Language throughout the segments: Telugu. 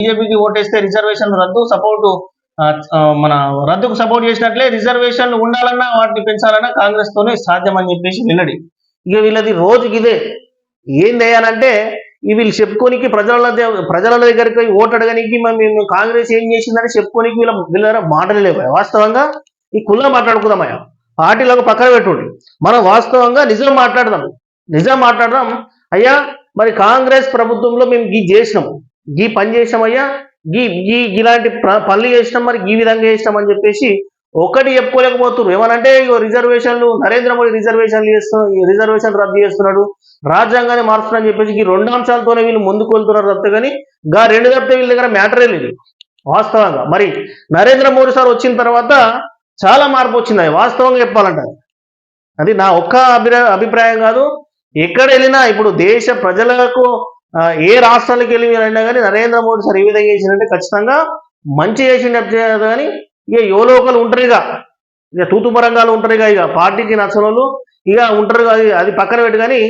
బీజేపీకి ఓటేస్తే రిజర్వేషన్ రద్దు సపోర్ట్ మన రద్దుకు సపోర్ట్ చేసినట్లే రిజర్వేషన్లు ఉండాలన్నా వాటిని పెంచాలన్నా కాంగ్రెస్ తోనే సాధ్యం అని చెప్పేసి వెల్లడి ఇక వీళ్ళది రోజుకి ఇదే. ఏం చేయాలంటే వీళ్ళు చెప్పుకోనికి ప్రజల ప్రజల దగ్గరికి పోయి ఓటు అడగనికి మేము కాంగ్రెస్ ఏం చేసిందని చెప్పుకోనికి వీళ్ళ వీళ్ళ దగ్గర మాటలు లేవు. వాస్తవంగా ఈ కుల్ల మాట్లాడుకుందామయ్యా పార్టీలకు పక్కన పెట్టుకోండి మనం వాస్తవంగా నిజం మాట్లాడదాం. నిజం మాట్లాడదాం. అయ్యా మరి కాంగ్రెస్ ప్రభుత్వంలో మేము ఇది చేసినాము. గీ పని చేసినాం గీ గీ ఇలాంటి పనులు చేసినాం మరి ఈ విధంగా చేసినాం అని చెప్పేసి ఒకటి చెప్పుకోలేకపోతున్నారు. ఏమనంటే ఇగో రిజర్వేషన్లు నరేంద్ర మోడీ రిజర్వేషన్లు చేస్తున్నాడు రిజర్వేషన్ రద్దు చేస్తున్నాడు రాజ్యాంగాన్ని మారుస్తున్నాడని చెప్పేసి ఈ రెండు అంశాలతోనే వీళ్ళు ముందుకు వెళ్తున్నారు తప్పితే కానీ గా రెండు తప్పితే వీళ్ళ దగ్గర మ్యాటరే లేదు. వాస్తవంగా. మరి నరేంద్ర మోడీ సార్ వచ్చిన తర్వాత చాలా మార్పు వచ్చింది వాస్తవంగా చెప్పాలంటారు అది నా ఒక్క అభిప్రాయ అభిప్రాయం కాదు ఎక్కడ వెళ్ళినా ఇప్పుడు దేశ ప్రజలకు ఏ రాష్ట్రాలకు వెళ్ళి వెళ్ళినా కానీ నరేంద్ర మోడీ సార్ ఏ విధంగా చేసిందంటే ఖచ్చితంగా మంచి చేసిండే కానీ ఇక యువలోకలు ఉంటారు ఇక ఇక తూతుపరంగాలు ఉంటారు ఇక. ఇక పార్టీకి నచ్చనోళ్ళు ఇక ఉంటారు అది అది పక్కన పెట్టి కానీ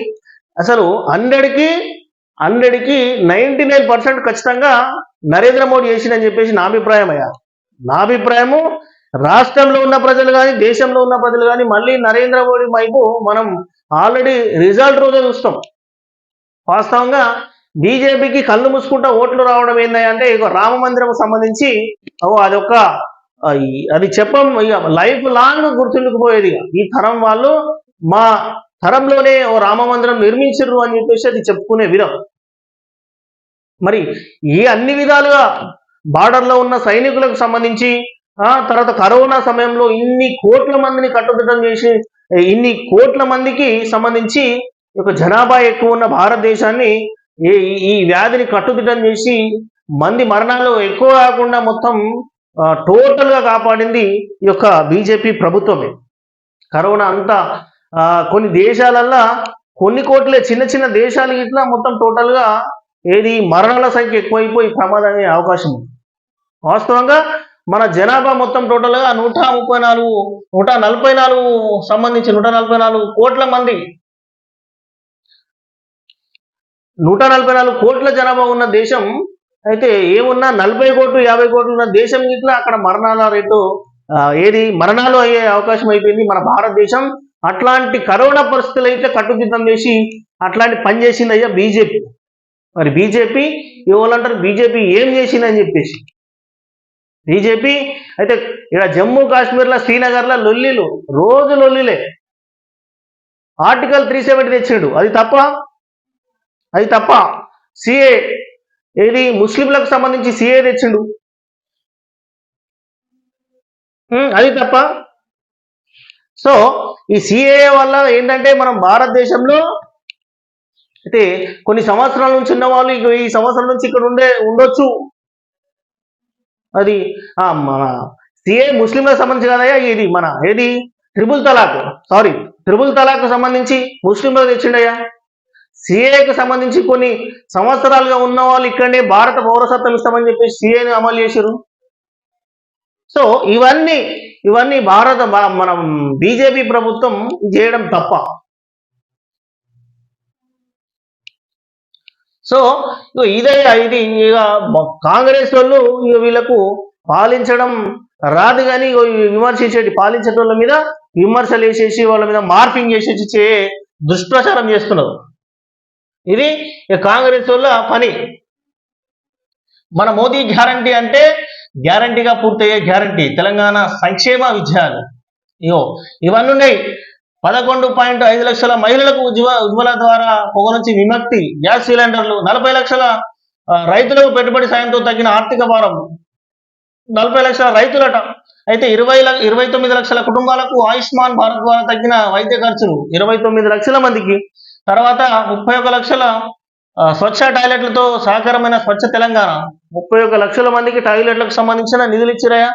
అసలు హండ్రెడ్కి హండ్రెడ్కి నైంటీ నైన్ పర్సెంట్ ఖచ్చితంగా నరేంద్ర మోడీ చేసిందని చెప్పేసి నా అభిప్రాయం అయ్యా. నా అభిప్రాయము రాష్ట్రంలో ఉన్న ప్రజలు కానీ దేశంలో ఉన్న ప్రజలు కానీ మళ్ళీ నరేంద్ర మోడీ వైపు మనం ఆల్రెడీ రిజల్ట్ రోజే చూస్తాం. వాస్తవంగా బీజేపీకి కళ్ళు మూసుకుంటా ఓట్లు రావడం ఏంది ఇక రామ మందిరం సంబంధించి ఓ అదొక అది చెప్పం లైఫ్ లాంగ్ గుర్తుండిపోయేది. ఈ తరం వాళ్ళు మా తరంలోనే ఓ రామ మందిరం నిర్మించరు అని చెప్పేసి అది చెప్పుకునే విధం. మరి ఈ అన్ని విధాలుగా బార్డర్లో ఉన్న సైనికులకు సంబంధించి ఆ తర్వాత కరోనా సమయంలో ఇన్ని కోట్ల మందిని కట్టుదిట్టం చేసి ఇన్ని కోట్ల మందికి సంబంధించి ఒక జనాభా ఎక్కువ ఉన్న భారతదేశాన్ని ఈ ఈ- వ్యాధిని కట్టుదిట్టం చేసి మంది మరణాలు ఎక్కువ కాకుండా మొత్తం టోటల్గా కాపాడింది ఈ యొక్క బీజేపీ ప్రభుత్వమే. కరోనా అంతా కొన్ని దేశాలల్లో కొన్ని కోట్లే చిన్న చిన్న దేశాలు ఇట్లా మొత్తం టోటల్గా ఏది మరణాల సంఖ్య ఎక్కువైపోయి ప్రమాదం అయ్యే అవకాశం ఉంది. వాస్తవంగా మన జనాభా మొత్తం టోటల్గా నూట ముప్పై నాలుగు నూట నలభై నాలుగు సంబంధించి నూట నలభై నాలుగు కోట్ల మంది నూట నలభై నాలుగు కోట్ల జనాభా ఉన్న దేశం అయితే ఏమున్నా నలభై కోట్లు యాభై కోట్లు ఉన్న దేశం ఇట్లా అక్కడ మరణాల రేటు ఏది మరణాలు అయ్యే అవకాశం అయిపోయింది మన భారతదేశం. అట్లాంటి కరోనా పరిస్థితులు అయితే కట్టుదిట్టం చేసి అట్లాంటి పని చేసింది అయ్యా బీజేపీ. మరి బీజేపీ ఇవ్వాలంటారు బీజేపీ ఏం చేసిందని చెప్పేసి. బీజేపీ అయితే ఇక్కడ జమ్మూ కాశ్మీర్లో శ్రీనగర్లో లొల్లిలు రోజు లొల్లిలే. ఆర్టికల్ త్రీ సెవెంటీ తెచ్చిండు. అది తప్ప అది తప్ప సిఏ ఏది? ముస్లింలకు సంబంధించి సిఏ తెచ్చిండు. అది తప్ప. సో ఈ సిఏ వల్ల ఏంటంటే మనం భారతదేశంలో అయితే కొన్ని సంవత్సరాల నుంచి ఉన్న వాళ్ళు ఇక ఈ సంవత్సరం నుంచి ఇక్కడ ఉండే ఉండొచ్చు. అది ఆ, మన సిఏ ముస్లింలకు సంబంధించి కదయ్యా ఇది మన ఏది? Triple talaq. Sorry triple talaq సంబంధించి ముస్లింలకు తెచ్చిండయ్యా. సిఏకి సంబంధించి కొన్ని సంవత్సరాలుగా ఉన్న వాళ్ళు ఇక్కడనే భారత పౌరసత్వం ఇస్తామని చెప్పి సిఏని అమలు చేశారు సో ఇవన్నీ ఇవన్నీ భారత మన మనం బీజేపీ ప్రభుత్వం చేయడం తప్ప. సో ఇదే ఇది ఇక కాంగ్రెస్ వాళ్ళు ఇక వీళ్ళకు పాలించడం రాదు కానీ ఇగో విమర్శించేటి పాలించేటోళ్ళ మీద విమర్శలు వేసేసి వాళ్ళ మీద మార్పింగ్ చేసేసి చే దుష్ప్రచారం చేస్తున్నారు. ఇది కాంగ్రెస్ వాళ్ళ పని. మన మోదీ గ్యారంటీ అంటే గ్యారంటీగా పూర్తయ్యే గ్యారంటీ. తెలంగాణ సంక్షేమ విజయాలు. ఇగో ఇవన్నీ ఉన్నాయి. పదకొండు పాయింట్ ఐదు లక్షల మహిళలకు ఉజ్వ ఉజ్వల ద్వారా పొగ నుంచి విముక్తి. గ్యాస్ సిలిండర్లు నలభై లక్షల రైతులకు పెట్టుబడి సాయంతో తగ్గిన ఆర్థిక భారం. నలభై లక్షల రైతులట. అయితే ఇరవై ఇరవై తొమ్మిది లక్షల కుటుంబాలకు ఆయుష్మాన్ భారత్ ద్వారా తగ్గిన వైద్య ఖర్చులు. ఇరవై తొమ్మిది లక్షల మందికి తర్వాత ముప్పై ఒక లక్షల స్వచ్ఛ టాయిలెట్లతో సహకారమైన స్వచ్ఛ తెలంగాణ. ముప్పై ఒక లక్షల మందికి టాయిలెట్లకు సంబంధించిన నిధులు ఇచ్చిరాయా?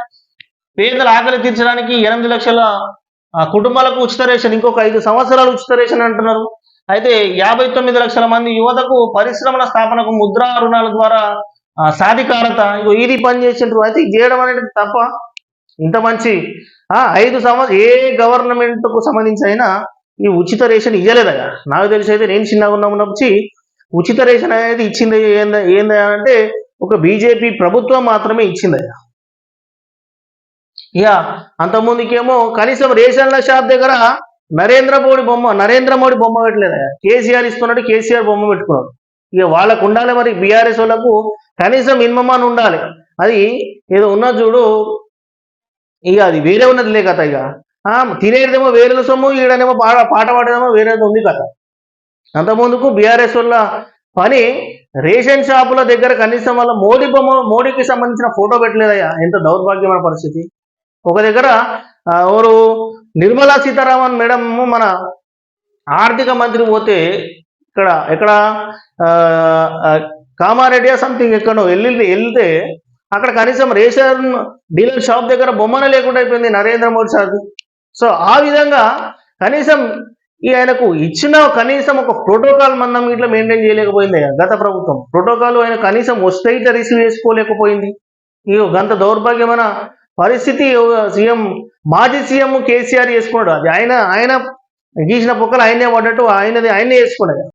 పేదల ఆకలి తీర్చడానికి ఎనిమిది లక్షల ఆ, కుటుంబాలకు ఉచిత రేషన్ ఇంకొక ఐదు సంవత్సరాలు ఉచిత రేషన్ అంటున్నారు. అయితే యాభై తొమ్మిది లక్షల మంది యువతకు పరిశ్రమల స్థాపనకు ముద్రా రుణాల ద్వారా సాధికారత. ఇగో ఇది పని చేసిండ్రు. అయితే చేయడం అనేది తప్ప ఇంత మంచి ఆ, ఐదు సంవత్సరం ఏ గవర్నమెంట్కు సంబంధించి అయినా ఈ ఉచిత రేషన్ ఇయ్యలేదయ్యా. నాకు తెలిసి అయితే నేను చిన్నగా ఉన్న ఉన్నప్పుడు ఉచిత రేషన్ అనేది ఇచ్చింది ఏంద ఏంది అంటే ఒక బీజేపీ ప్రభుత్వం మాత్రమే ఇచ్చిందయ్యా. ఇక అంతకుముందుకేమో కనీసం రేషన్ల షాప్ దగ్గర నరేంద్ర మోడీ బొమ్మ నరేంద్ర మోడీ బొమ్మ పెట్టలేదయ్యా. కేసీఆర్ ఇస్తున్నాడు కేసీఆర్ బొమ్మ పెట్టుకున్నాడు. ఇక వాళ్ళకు ఉండాలి మరి బీఆర్ఎస్ వాళ్ళకు కనీసం మినిమం అని ఉండాలి. అది ఏదో ఉన్న చూడు. ఇక అది వేరే ఉన్నది లే కదా ఇక తినేదేమో వేరే సొమ్ము ఈడనేమో పాట పాట పాడేదేమో వేరేది ఉంది కథ. అంతకుముందుకు బీఆర్ఎస్ వల్ల పని రేషన్ షాపుల దగ్గర కనీసం వాళ్ళ మోడీ బొమ్మ మోడీకి సంబంధించిన ఫోటో పెట్టలేదయ్యా. ఎంత దౌర్భాగ్యమైన పరిస్థితి. ఒక దగ్గర ఎవరు నిర్మలా సీతారామన్ మేడం మన ఆర్థిక మంత్రి పోతే ఇక్కడ ఇక్కడ కామారెడ్డియా కామారెడ్డి సంథింగ్ ఎక్కడో వెళ్ళి వెళ్తే అక్కడ కనీసం రేషన్ డీలర్ షాప్ దగ్గర బొమ్మనే లేకుండా అయిపోయింది నరేంద్ర మోడీ సార్ది. సో ఆ విధంగా కనీసం ఈ ఆయనకు ఇచ్చిన కనీసం ఒక ప్రోటోకాల్ మందం ఇట్లా మెయింటైన్ చేయలేకపోయింది గత ప్రభుత్వం. ప్రోటోకాల్ ఆయన కనీసం వస్తే ఇట్లా రిసీవ్ చేసుకోలేకపోయింది. ఈ గంత దౌర్భాగ్యమైన పరిస్థితి సీఎం మాజీ సీఎం కేసీఆర్ చేసుకున్నాడు. అది ఆయన ఆయన గీసిన పొక్కలు ఆయనే పడ్డట్టు ఆయనది ఆయనే చేసుకున్నాడు